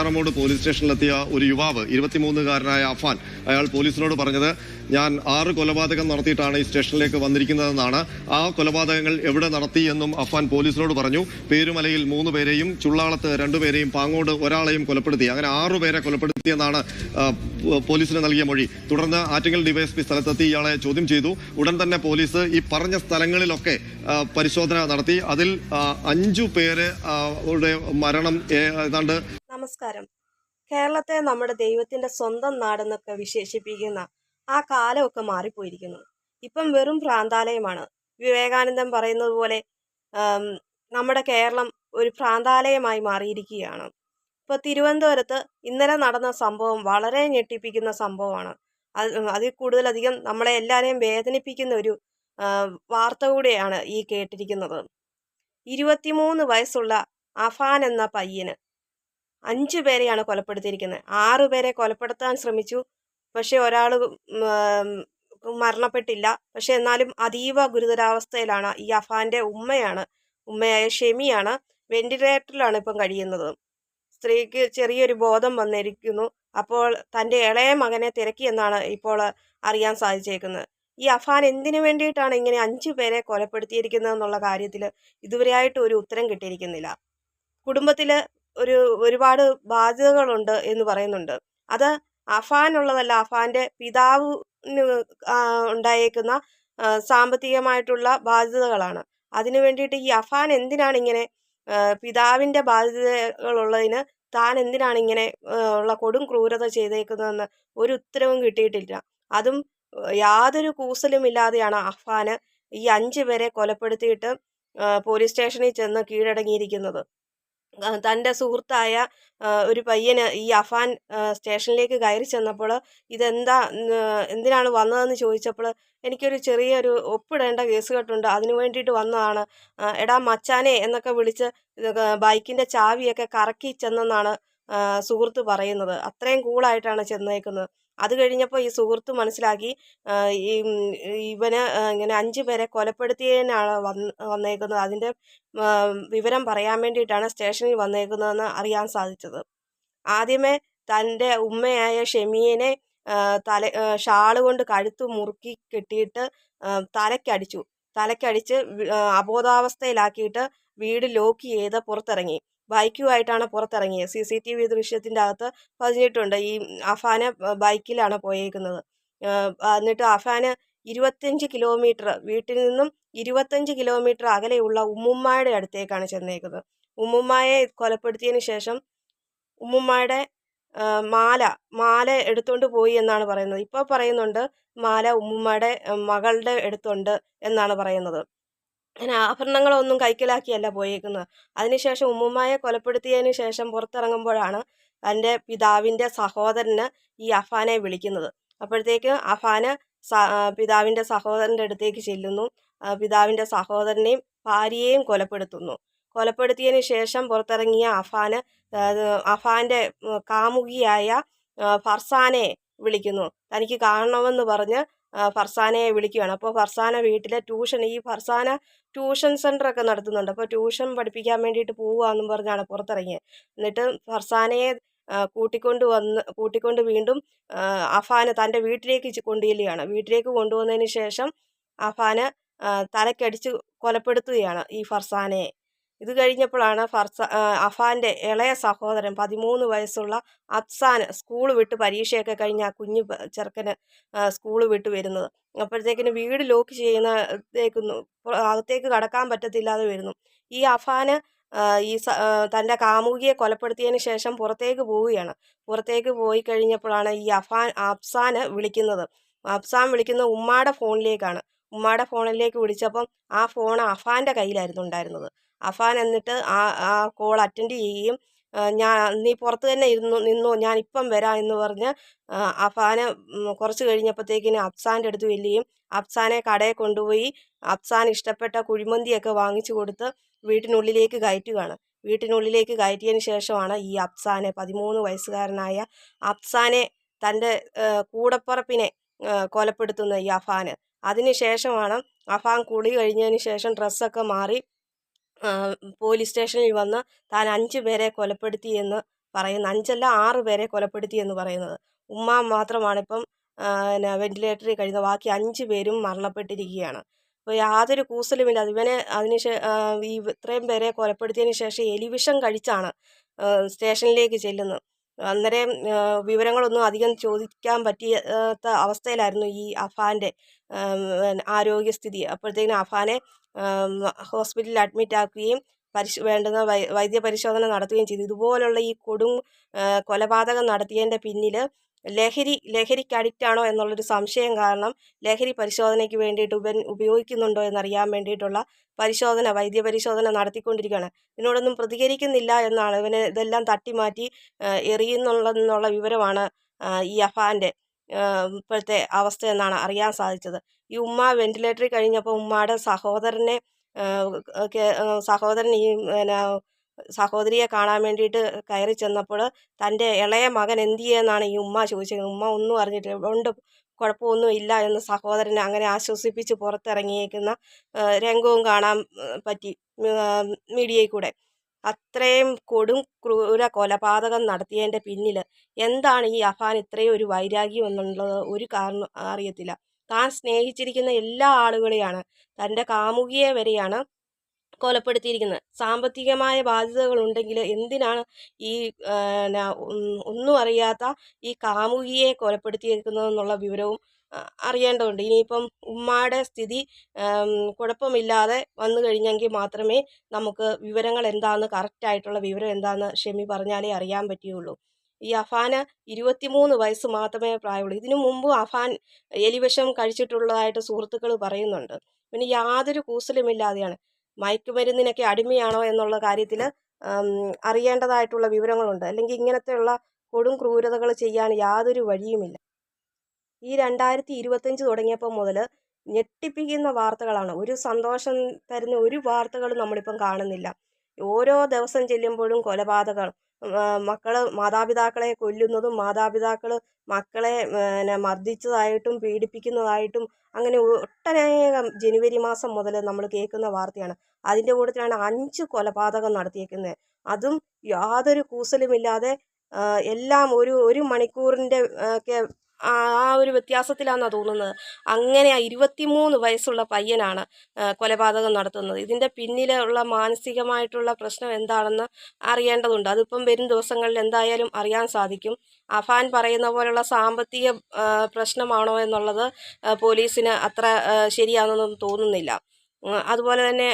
ആറമോട് police സ്റ്റേഷനിലെത്തിയ ഒരു യുവാവ് ഇരുപത്തിമൂന്നുകാരനായ അഫാൻ അയാൾ പോലീസിനോട് പറഞ്ഞത് ഞാൻ ആറ് കൊലപാതകം നടത്തിയിട്ടാണ് ഈ സ്റ്റേഷനിലേക്ക് വന്നിരിക്കുന്നതെന്നാണ്. ആ കൊലപാതകങ്ങൾ എവിടെ നടത്തി എന്നും അഫാൻ പോലീസിനോട് പറഞ്ഞു. പേരുമലയിൽ മൂന്ന് പേരെയും ചുള്ളാളത്ത് രണ്ടുപേരെയും പാങ്ങോട് ഒരാളെയും കൊലപ്പെടുത്തി. അങ്ങനെ ആറു പേരെ കൊലപ്പെടുത്തിയെന്നാണ് പോലീസിന് നൽകിയ മൊഴി. തുടർന്ന് ആറ്റിങ്ങൽ ഡിവൈഎസ്പി സ്ഥലത്തെത്തി ഇയാളെ ചോദ്യം ചെയ്തു. ഉടൻ തന്നെ പോലീസ് ഈ പറഞ്ഞ സ്ഥലങ്ങളിലൊക്കെ പരിശോധന നടത്തി. അതിൽ അഞ്ചു പേര് മരണം ഏതാണ്ട് നമസ്കാരം. കേരളത്തെ നമ്മുടെ ദൈവത്തിന്റെ സ്വന്തം നാടെന്നൊക്കെ വിശേഷിപ്പിക്കുന്ന ആ കാലമൊക്കെ മാറിപ്പോയിരിക്കുന്നു. ഇപ്പം വെറും പ്രാന്താലയമാണ്. വിവേകാനന്ദൻ പറയുന്നത് പോലെ നമ്മുടെ കേരളം ഒരു പ്രാന്താലയമായി മാറിയിരിക്കുകയാണ്. ഇപ്പൊ തിരുവനന്തപുരത്ത് ഇന്നലെ നടന്ന സംഭവം വളരെ ഞെട്ടിപ്പിക്കുന്ന സംഭവമാണ്. അത് അതിൽ കൂടുതലധികം നമ്മളെ എല്ലാവരെയും വേദനിപ്പിക്കുന്ന ഒരു വാർത്ത കൂടെയാണ് ഈ കേട്ടിരിക്കുന്നത്. ഇരുപത്തിമൂന്ന് വയസ്സുള്ള അഫാൻ എന്ന പയ്യന് അഞ്ചു പേരെയാണ് കൊലപ്പെടുത്തിയിരിക്കുന്നത്. ആറ് പേരെ കൊലപ്പെടുത്താൻ ശ്രമിച്ചു. പക്ഷെ ഒരാൾ മരണപ്പെട്ടില്ല. പക്ഷെ എന്നാലും അതീവ ഗുരുതരാവസ്ഥയിലാണ്. ഈ അഫാന്റെ ഉമ്മയാണ് ഉമ്മയായ ഷെമിയാണ് വെന്റിലേറ്ററിലാണ് ഇപ്പം കഴിയുന്നത്. സ്ത്രീക്ക് ചെറിയൊരു ബോധം വന്നിരിക്കുന്നു. അപ്പോൾ തന്റെ ഇളയ മകനെ തിരക്കി എന്നാണ് ഇപ്പോൾ അറിയാൻ സാധിച്ചേക്കുന്നത്. ഈ അഫാൻ എന്തിനു വേണ്ടിയിട്ടാണ് ഇങ്ങനെ അഞ്ചു പേരെ കൊലപ്പെടുത്തിയിരിക്കുന്നത് എന്നുള്ള കാര്യത്തിൽ ഇതുവരെയായിട്ട് ഒരു ഉത്തരം കിട്ടിയിരിക്കുന്നില്ല. കുടുംബത്തിൽ ഒരു ഒരുപാട് ബാധ്യതകളുണ്ട് എന്ന് പറയുന്നുണ്ട്. അത് അഫാനുള്ളതല്ല അഫാന്റെ പിതാവ് ഉണ്ടായേക്കുന്ന സാമ്പത്തികമായിട്ടുള്ള ബാധ്യതകളാണ്. അതിനു വേണ്ടിയിട്ട് ഈ അഫാൻ എന്തിനാണ് ഇങ്ങനെ പിതാവിന്റെ ബാധ്യതകളുള്ളതിന് താൻ എന്തിനാണ് ഇങ്ങനെ ഉള്ള കൊടും ക്രൂരത ചെയ്തേക്കുന്നതെന്ന് ഒരു ഉത്തരവും കിട്ടിയിട്ടില്ല. അതും യാതൊരു കൂസലും ഇല്ലാതെയാണ് അഫാന് ഈ അഞ്ചു പേരെ കൊലപ്പെടുത്തിയിട്ട് പോലീസ് സ്റ്റേഷനിൽ ചെന്ന് കീഴടങ്ങിയിരിക്കുന്നത്. തന്റെ സുഹൃത്തായ ഒരു പയ്യന് ഈ അഫാൻ സ്റ്റേഷനിലേക്ക് കയറി ചെന്നപ്പോൾ ഇതെന്താ എന്തിനാണ് വന്നതെന്ന് ചോദിച്ചപ്പോൾ എനിക്കൊരു ചെറിയൊരു ഒപ്പിടേണ്ട കേസ് കെട്ടുണ്ട് അതിനു വേണ്ടിയിട്ട് വന്നതാണ്. എടാ മച്ചാനെ എന്നൊക്കെ വിളിച്ച് ബൈക്കിന്റെ ചാവിയൊക്കെ കറക്കി ചെന്നെന്നാണ് സുഹൃത്ത് പറയുന്നത്. അത്രയും കൂളായിട്ടാണ് ചെന്നേക്കുന്നത്. അത് കഴിഞ്ഞപ്പോൾ ഈ സുഹൃത്ത് മനസ്സിലാക്കി ഈ ഇവന് ഇങ്ങനെ അഞ്ച് പേരെ കൊലപ്പെടുത്തിയതിനാണ് വന്ന് വന്നേക്കുന്നത്. അതിന്റെ വിവരം പറയാൻ വേണ്ടിയിട്ടാണ് സ്റ്റേഷനിൽ വന്നേക്കുന്നതെന്ന് അറിയാൻ സാധിച്ചത്. ആദ്യമേ തന്റെ ഉമ്മയായ ഷെമീനെ തല ഷാൾ കൊണ്ട് കഴുത്ത് മുറുക്കി കെട്ടിയിട്ട് തലക്കടിച്ചു. തലക്കടിച്ച് അബോധാവസ്ഥയിലാക്കിയിട്ട് വീട് ലോക്ക് ചെയ്ത് പുറത്തിറങ്ങി. ബൈക്കുമായിട്ടാണ് പുറത്തിറങ്ങിയത് സി സി ടി വി ദൃശ്യത്തിന്റെ അകത്ത് പതിഞ്ഞിട്ടുണ്ട്. ഈ അഫാന് ബൈക്കിലാണ് പോയേക്കുന്നത്. എന്നിട്ട് അഫാന് ഇരുപത്തഞ്ച് കിലോമീറ്റർ വീട്ടിൽ നിന്നും ഇരുപത്തഞ്ച് കിലോമീറ്റർ അകലെയുള്ള ഉമ്മുമ്മയുടെ അടുത്തേക്കാണ് ചെന്നേക്കുന്നത്. ഉമ്മുമ്മയെ കൊലപ്പെടുത്തിയതിന് ശേഷം ഉമ്മുമ്മയുടെ മാല മാല എടുത്തുകൊണ്ട് പോയി എന്നാണ് പറയുന്നത്. ഇപ്പോൾ പറയുന്നുണ്ട് മാല ഉമ്മുമ്മയുടെ മകളുടെ എടുത്തുണ്ട് എന്നാണ് പറയുന്നത്. അങ്ങനെ ആഭരണങ്ങളൊന്നും കൈക്കലാക്കിയല്ല പോയേക്കുന്നത് അതിനുശേഷം ഉമ്മുമായെ കൊലപ്പെടുത്തിയതിന് ശേഷം പുറത്തിറങ്ങുമ്പോഴാണ് തന്റെ പിതാവിന്റെ സഹോദരന് ഈ അഫാനെ വിളിക്കുന്നത്. അപ്പോഴത്തേക്ക് അഫാന് പിതാവിന്റെ സഹോദരന്റെ അടുത്തേക്ക് ചെല്ലുന്നു. പിതാവിന്റെ സഹോദരനെയും ഭാര്യയെയും കൊലപ്പെടുത്തുന്നു. കൊലപ്പെടുത്തിയതിന് ശേഷം പുറത്തിറങ്ങിയ അഫാന് അഫാന്റെ കാമുകിയായ ഫർസാനെ വിളിക്കുന്നു. തനിക്ക് കാണണമെന്ന് പറഞ്ഞ് ഫർസാനയെ വിളിക്കുകയാണ് അപ്പോൾ ഫർസാന വീട്ടിലെ ട്യൂഷൻ ഈ ഫർസാന ട്യൂഷൻ സെന്റർ ഒക്കെ നടത്തുന്നുണ്ട്. അപ്പോൾ ട്യൂഷൻ പഠിപ്പിക്കാൻ വേണ്ടിയിട്ട് പോവുകയെന്നും പറഞ്ഞാണ് പുറത്തിറങ്ങിയത്. എന്നിട്ട് ഫർസാനയെ കൂട്ടിക്കൊണ്ട് വന്ന് കൂട്ടിക്കൊണ്ട് വീണ്ടും അഫാന് തന്റെ വീട്ടിലേക്ക് കൊണ്ടുചെല്ലുകയാണ്. വീട്ടിലേക്ക് കൊണ്ടുവന്നതിന് ശേഷം അഫാന് തലക്കടിച്ച് കൊലപ്പെടുത്തുകയാണ് ഈ ഫർസാനയെ. ഇത് കഴിഞ്ഞപ്പോഴാണ് ഫർസ അഫാന്റെ ഇളയ സഹോദരൻ പതിമൂന്ന് വയസ്സുള്ള അഫ്സാൻ സ്കൂൾ വിട്ട് പരീക്ഷയൊക്കെ കഴിഞ്ഞ് ആ കുഞ്ഞു ചെറുക്കന് സ്കൂൾ വിട്ട് വരുന്നത്. അപ്പോഴത്തേക്കിന് വീട് ലോക്ക് ചെയ്യുന്നതേക്കുന്നു അകത്തേക്ക് കടക്കാൻ പറ്റത്തില്ലാതെ വരുന്നു. ഈ അഫാന് ഈ തന്റെ കാമുകിയെ കൊലപ്പെടുത്തിയതിന് ശേഷം പുറത്തേക്ക് പോവുകയാണ്. പുറത്തേക്ക് പോയി കഴിഞ്ഞപ്പോഴാണ് ഈ അഫാൻ അഫ്സാന് വിളിക്കുന്നത്. അഫ്സാൻ വിളിക്കുന്ന ഉമ്മാടെ ഫോണിലേക്കാണ്. ഉമ്മാടെ ഫോണിലേക്ക് വിളിച്ചപ്പം ആ ഫോൺ അഫാന്റെ കയ്യിലായിരുന്നു ഉണ്ടായിരുന്നത്. അഫാൻ എന്നിട്ട് ആ ആ കോൾ അറ്റൻഡ് ചെയ്യുകയും ഞാൻ നീ പുറത്ത് തന്നെ ഇരുന്നു നിന്നു ഞാൻ ഇപ്പം വരാം എന്ന് പറഞ്ഞ് അഫാനെ കുറച്ച് കഴിഞ്ഞപ്പോഴത്തേക്കിന് അഫ്സാന്റെ അടുത്ത് ചെല്ലുകയും അഫ്സാനെ കടയിൽ കൊണ്ടുപോയി അഫ്സാൻ ഇഷ്ടപ്പെട്ട കുഴിമന്തിയൊക്കെ വാങ്ങിച്ചു കൊടുത്ത് വീട്ടിനുള്ളിലേക്ക് കയറ്റുകയാണ്. വീട്ടിനുള്ളിലേക്ക് കയറ്റിയതിന് ശേഷമാണ് ഈ അഫ്സാനെ പതിമൂന്ന് വയസ്സുകാരനായ അഫ്സാനെ തന്റെ ആ, കൊലപ്പെടുത്തുന്ന ഈ അഫാന്. അതിനുശേഷമാണ് അഫാൻ കൂടി കഴിഞ്ഞതിന് ശേഷം ഡ്രസ്സൊക്കെ മാറി പോലീസ് സ്റ്റേഷനിൽ വന്ന് താൻ അഞ്ച് പേരെ കൊലപ്പെടുത്തി എന്ന് പറയുന്ന അഞ്ചല്ല ആറ് പേരെ കൊലപ്പെടുത്തി എന്ന് പറയുന്നത്. ഉമ്മ മാത്രമാണ് ഇപ്പം പിന്നെ വെന്റിലേറ്ററിൽ കഴിയുന്നത്. ബാക്കി അഞ്ച് പേരും മരണപ്പെട്ടിരിക്കുകയാണ്. അപ്പോൾ യാതൊരു കൂസലുമില്ല. ഇവനെ അതിന് ഈ ഇത്രയും പേരെ കൊലപ്പെടുത്തിയതിന് ശേഷം എലിവിഷം കഴിച്ചാണ് സ്റ്റേഷനിലേക്ക് ചെല്ലുന്നത്. അന്നേരം വിവരങ്ങളൊന്നും അധികം ചോദിക്കാൻ പറ്റിയാത്ത അവസ്ഥയിലായിരുന്നു ഈ അഫാന്റെ ആരോഗ്യസ്ഥിതി. അപ്പോഴത്തേക്കിനും അഫാനെ ഹോസ്പിറ്റലിൽ അഡ്മിറ്റ് ആക്കുകയും പരിശ് വേണ്ടുന്ന വൈദ്യ പരിശോധന നടത്തുകയും ചെയ്തു. ഇതുപോലുള്ള ഈ കൊടും കൊലപാതകം നടത്തിയതിന്റെ പിന്നിൽ ലഹരി ലഹരിക്ക് അഡിക്റ്റ് ആണോ എന്നുള്ളൊരു സംശയം കാരണം ലഹരി പരിശോധനയ്ക്ക് വേണ്ടിയിട്ട് ഉപ ഉപയോഗിക്കുന്നുണ്ടോ എന്നറിയാൻ വേണ്ടിയിട്ടുള്ള പരിശോധന വൈദ്യ പരിശോധന നടത്തിക്കൊണ്ടിരിക്കുകയാണ്. ഇതിനോടൊന്നും പ്രതികരിക്കുന്നില്ല എന്നാണ്. ഇവന് ഇതെല്ലാം തട്ടിമാറ്റി എറിയുന്നുള്ളതെന്നുള്ള വിവരമാണ് ഈ അഫാന്റെ ഇപ്പോഴത്തെ അവസ്ഥ എന്നാണ് അറിയാൻ സാധിച്ചത്. ഈ ഉമ്മ വെന്റിലേറ്ററിൽ കഴിഞ്ഞപ്പോൾ ഉമ്മയുടെ സഹോദരനെ സഹോദരൻ ഈ പിന്നെ സഹോദരിയെ കാണാൻ വേണ്ടിയിട്ട് കയറി ചെന്നപ്പോൾ തന്റെ ഇളയ മകൻ എന്ത് ചെയ്യുമെന്നാണ് ഈ ഉമ്മ ചോദിച്ചത്. ഉമ്മ ഒന്നും അറിഞ്ഞിട്ടില്ല. ഉണ്ട് കുഴപ്പമൊന്നും ഇല്ല എന്ന് സഹോദരനെ അങ്ങനെ ആശ്വസിപ്പിച്ച് പുറത്തിറങ്ങിയേക്കുന്ന രംഗവും കാണാൻ പറ്റി മീഡിയയിൽ കൂടെ. അത്രയും കൊടും ക്രൂര കൊലപാതകം നടത്തിയതിന്റെ പിന്നിൽ എന്താണ് ഈ അഫാൻ ഇത്രയും ഒരു വൈരാഗ്യം എന്നുള്ളത് ഒരു കാരണം അറിയത്തില്ല. താൻ സ്നേഹിച്ചിരിക്കുന്ന എല്ലാ ആളുകളെയാണ് തന്റെ കാമുകിയെ വരെയാണ് കൊലപ്പെടുത്തിയിരിക്കുന്നത്. സാമ്പത്തികമായ ബാധ്യതകളുണ്ടെങ്കിൽ എന്തിനാണ് ഈ ഒന്നും അറിയാത്ത ഈ കാമുകിയെ കൊലപ്പെടുത്തിയിരിക്കുന്നതെന്നുള്ള വിവരവും അറിയേണ്ടതുണ്ട്. ഇനിയിപ്പം ഉമ്മയുടെ സ്ഥിതി കുഴപ്പമില്ലാതെ വന്നു കഴിഞ്ഞെങ്കിൽ മാത്രമേ നമുക്ക് വിവരങ്ങൾ എന്താണെന്ന് കറക്റ്റായിട്ടുള്ള വിവരം എന്താണെന്ന് ഷെമി പറഞ്ഞാലേ അറിയാൻ പറ്റുകയുള്ളൂ. ഈ അഫാന് ഇരുപത്തിമൂന്ന് വയസ്സ് മാത്രമേ പ്രായമുള്ളൂ. ഇതിനു മുമ്പ് അഫാൻ എലിവിഷം കഴിച്ചിട്ടുള്ളതായിട്ട് സുഹൃത്തുക്കൾ പറയുന്നുണ്ട്. പിന്നെ യാതൊരു കൂസലുമില്ലാതെയാണ്. മയക്കുമരുന്നിനൊക്കെ അടിമയാണോ എന്നുള്ള കാര്യത്തിൽ അറിയേണ്ടതായിട്ടുള്ള വിവരങ്ങളുണ്ട്. അല്ലെങ്കിൽ ഇങ്ങനത്തെയുള്ള കൊടും ക്രൂരതകൾ ചെയ്യാൻ യാതൊരു വഴിയുമില്ല. ഈ രണ്ടായിരത്തി ഇരുപത്തഞ്ച് തുടങ്ങിയപ്പോൾ മുതൽ ഞെട്ടിപ്പിക്കുന്ന വാർത്തകളാണ്. ഒരു സന്തോഷം തരുന്ന ഒരു വാർത്തകളും നമ്മളിപ്പം കാണുന്നില്ല. ഓരോ ദിവസം ചെല്ലുമ്പോഴും കൊലപാതകൾ മക്കൾ മാതാപിതാക്കളെ കൊല്ലുന്നതും മാതാപിതാക്കൾ മക്കളെ പിന്നെ മർദ്ദിച്ചതായിട്ടും പീഡിപ്പിക്കുന്നതായിട്ടും അങ്ങനെ ഒട്ടനേകം ജനുവരി മാസം മുതൽ നമ്മൾ കേൾക്കുന്ന വാർത്തയാണ്. അതിന്റെ കൂട്ടത്തിലാണ് അഞ്ച് കൊലപാതകം നടത്തിയേക്കുന്നത് അതും യാതൊരു കൂസലുമില്ലാതെ എല്ലാം ഒരു ഒരു മണിക്കൂറിന്റെ ഒക്കെ ആ ഒരു വ്യത്യാസത്തിലാണെന്നാണ് തോന്നുന്നത്. അങ്ങനെ ആ ഇരുപത്തിമൂന്ന് വയസ്സുള്ള പയ്യനാണ് കൊലപാതകം നടത്തുന്നത്. ഇതിന്റെ പിന്നിലുള്ള മാനസികമായിട്ടുള്ള പ്രശ്നം എന്താണെന്ന് അറിയേണ്ടതുണ്ട്. അതിപ്പം വരും ദിവസങ്ങളിൽ എന്തായാലും അറിയാൻ സാധിക്കും. അഫാൻ പറയുന്ന പോലുള്ള സാമ്പത്തിക പ്രശ്നമാണോ എന്നുള്ളത് പോലീസിന് അത്ര ശരിയാണെന്നൊന്നും തോന്നുന്നില്ല. അതുപോലെ തന്നെ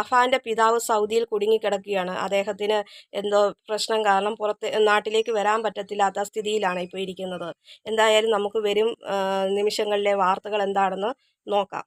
അഫാന്റെ പിതാവ് സൗദിയിൽ കുടുങ്ങിക്കിടക്കുകയാണ്. അദ്ദേഹത്തിന് എന്തോ പ്രശ്നം കാരണം പുറത്ത് നാട്ടിലേക്ക് വരാൻ പറ്റത്തില്ലാത്ത സ്ഥിതിയിലാണ് ഇപ്പോൾ ഇരിക്കുന്നത്. എന്തായാലും നമുക്ക് വരും നിമിഷങ്ങളിലെ വാർത്തകൾ എന്താണെന്ന് നോക്കാം.